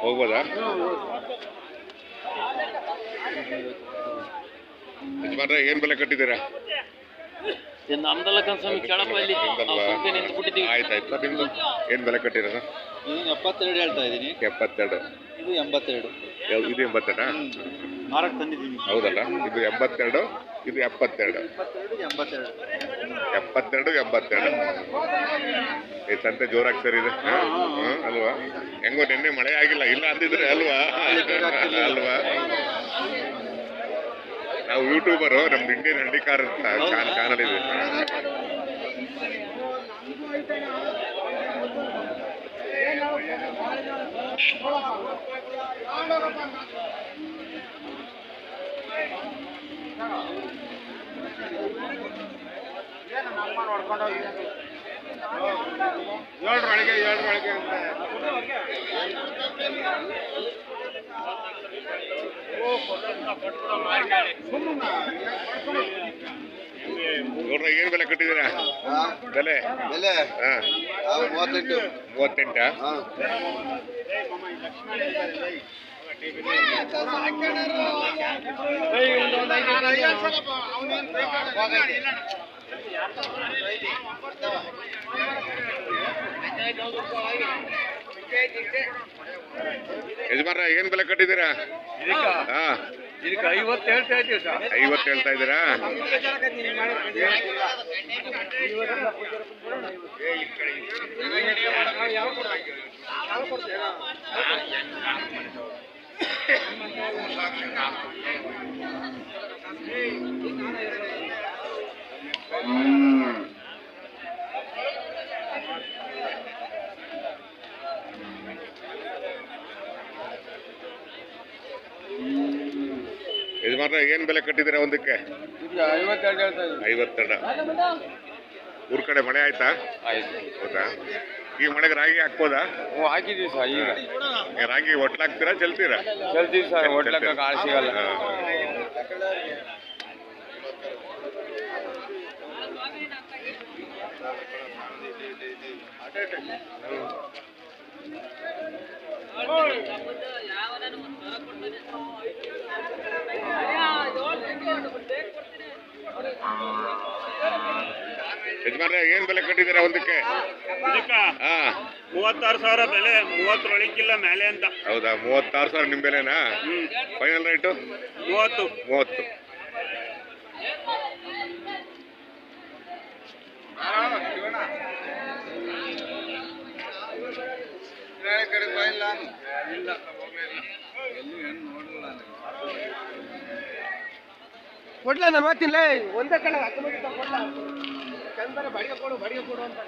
ಹೋಗ್ಬೋದಾ? ಯಜಮಾನ್ರೆ ಏನ್ ಬೆಲೆ ಕಟ್ಟಿದ್ದೀರಾ? ನಮ್ದಲ್ಲ ಕನ್ಸಮಿ ಕೇಳಪ್ಪ ಇಲ್ಲಿ ನಿಂತು ಬಿಟ್ಟಿದ್ದೀವಿ ಆಯ್ತಾಯ್ತು ಸರ್ ನಿಮ್ದು ಏನ್ ಬೆಲೆ ಎಪ್ಪತ್ತೆರಡು ಹೇಳ್ತಾ ಇದ್ದೀನಿ. ಎಪ್ಪತ್ತೆರಡು. ಇದು ಎಂಬತ್ತೆರಡು. ಯಾವ- ಇದು ಎಂಬತ್ತೆರಡು? ಮಾರಾಟ ತಂದಿದ್ದೀನಿ. ಹೌದಲ್ಲ. ಇದು ಎಂಬತ್ತೆರಡು ಇದು ಎಪ್ಪತ್ತೆರಡು. ಎಪ್ಪತ್ತೆರಡು ಎಂಬತ್ತೆರಡು. ಎಪ್ಪತ್ತೆರಡು ಎಂಬತ್ತೆರಡು ಈ ಸಂತೆ ಜೋರಾಗಿ ಸರ್ ಇದೆ. ಹಾ? ಹಾ, ಅಲ್ವಾ? ಹೆಂಗೋ ನಿನ್ನೆ ಮಳೆ ಆಗಿಲ್ಲ ಇಲ್ಲ ಅಂದಿದ್ರೆ ಅಲ್ವಾ? ಅಲ್ವಾ? ನಾವು ಯೂಟ್ಯೂಬರು ನಮ್ದು ಇಂಡಿಯನ್ ಹಂಡಿಕಾರ್ ಅಂತ ಚಾನಲ್ ಇದೆ. ಏಳ್ರೊಳಗೆ ಏಳ್ರೊಳಗೆ ಅಂತ. ನೋಡ್ರ ಏನ್ ಬೆಲೆ ಕಟ್ಟಿದ್ದೀರಾ? ಬೆಲೆ? ಬೆಲೆ? ಹಾಂ. ಮೂವತ್ತೆಂಟು. ಮೂವತ್ತೆಂಟ? ಹಾಂ. ಯಜಮಾನ್ರ ಏನ್ ಬೆಲೆ ಕಟ್ಟಿದ್ದೀರಾ? ಹಾ. ಐವತ್ತು ಹೇಳ್ತಾ ಇದ್ದೀರಾ? ಯಜಮಾನ್ರ ಏನ್ ಬೆಲೆ ಕಟ್ಟಿದ್ದೀರಾ ಒಂದಕ್ಕೆ? ಐವತ್ತೆರಡ ಊರ್ ಕಡೆ ಮಳೆ ಆಯ್ತಾ? ಆಯ್ತು. ಹೌದಾ? ಈ ಮಳೆಗೆ ರಾಗಿ ಹಾಕ್ಬೋದಾ? ಹ್ಞೂ ಹಾಕಿದ್ದೀವಿ ಸರ್ ಈಗ. ರಾಗಿ ಒಟ್ಲಾಗ್ತೀರಾ ಚೆಲ್ತೀರಾ? ಚೆಲ್ತೀವಿ ಸರ್ ಹೊಡ್ಲಕ್ಕ ಕಾಳು ಸಿಗಲ್ಲ. ಹಾ. ಯಜಮಾನ್ರೆ ಏನ್ ಬೆಲೆ ಕಟ್ಟಿದ್ದೀರಾ ಒಂದಕ್ಕೆ ಹಾ. ಮೂವತ್ತಾರು ಸಾವಿರ ಬೆಲೆ ಮೂವತ್ತರೊಳಗಿಲ್ಲ ಮೇಲೆ ಅಂತ. ಹೌದಾ? ಮೂವತ್ತಾರು ಸಾವಿರ ನಿಮ್ ಬೆಲೆನಾ? ಫೈನಲ್ ರೇಟು ಮೂವತ್ತು. ಮೂವತ್ತು. ಕೊಡ್ಲ ನಾನು ಓದ್ತಿನ್ಲೇ ಒಂದೇ ಕಡೆ ಕೊಡ್ಲ. ಚಂದನ ಬಡಿಗೆ ಕೊಡು ಬಡಿಗೆ ಕೊಡು ಅಂತ.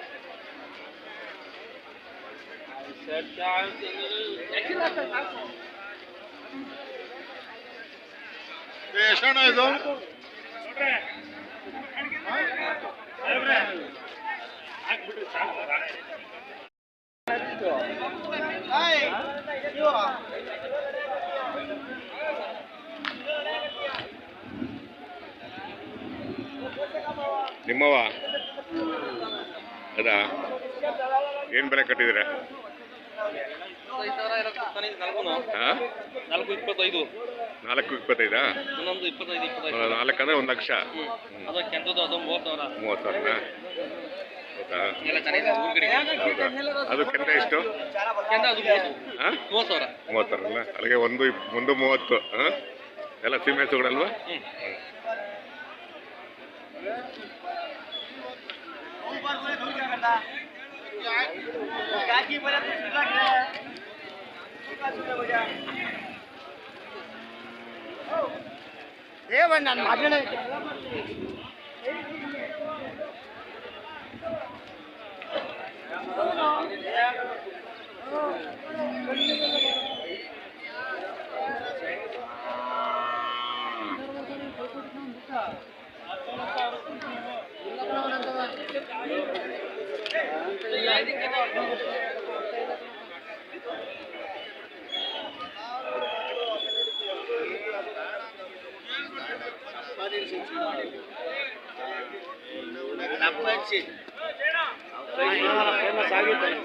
ಇದು. ನಿಮ್ಮವ ಅದಾ? ಏನ್ ಬೆಲೆ ಕಟ್ಟಿದ್ದೀರಾ? ಹಾ? ನಾಲ್ಕು ಇಪ್ಪತ್ತೈದು? ನಾಲ್ಕು ಇಪ್ಪತ್ತೈದಾ ಇನ್ನೊಂದು ಇಪ್ಪತ್ತೈದು ಅಂದ್ರೆ ಒಂದು ಲಕ್ಷ. ಅದು ಮೂವತ್ತು ಸಾವಿರ. ಅದು ಕೆಂದ ಎಷ್ಟು? ಮೂವತ್ತು ಸಾವಿರ ಮೂವತ್ತು ಸಾವಿರ ಅಲ್ಲಿಗೆ ಒಂದು ಒಂದು ಮೂವತ್ತು ಎಲ್ಲ ಸೀಮೆ ఏ వండి నన్ను మాట్లాడే ಸಾಗಿದ್ದಾರೆ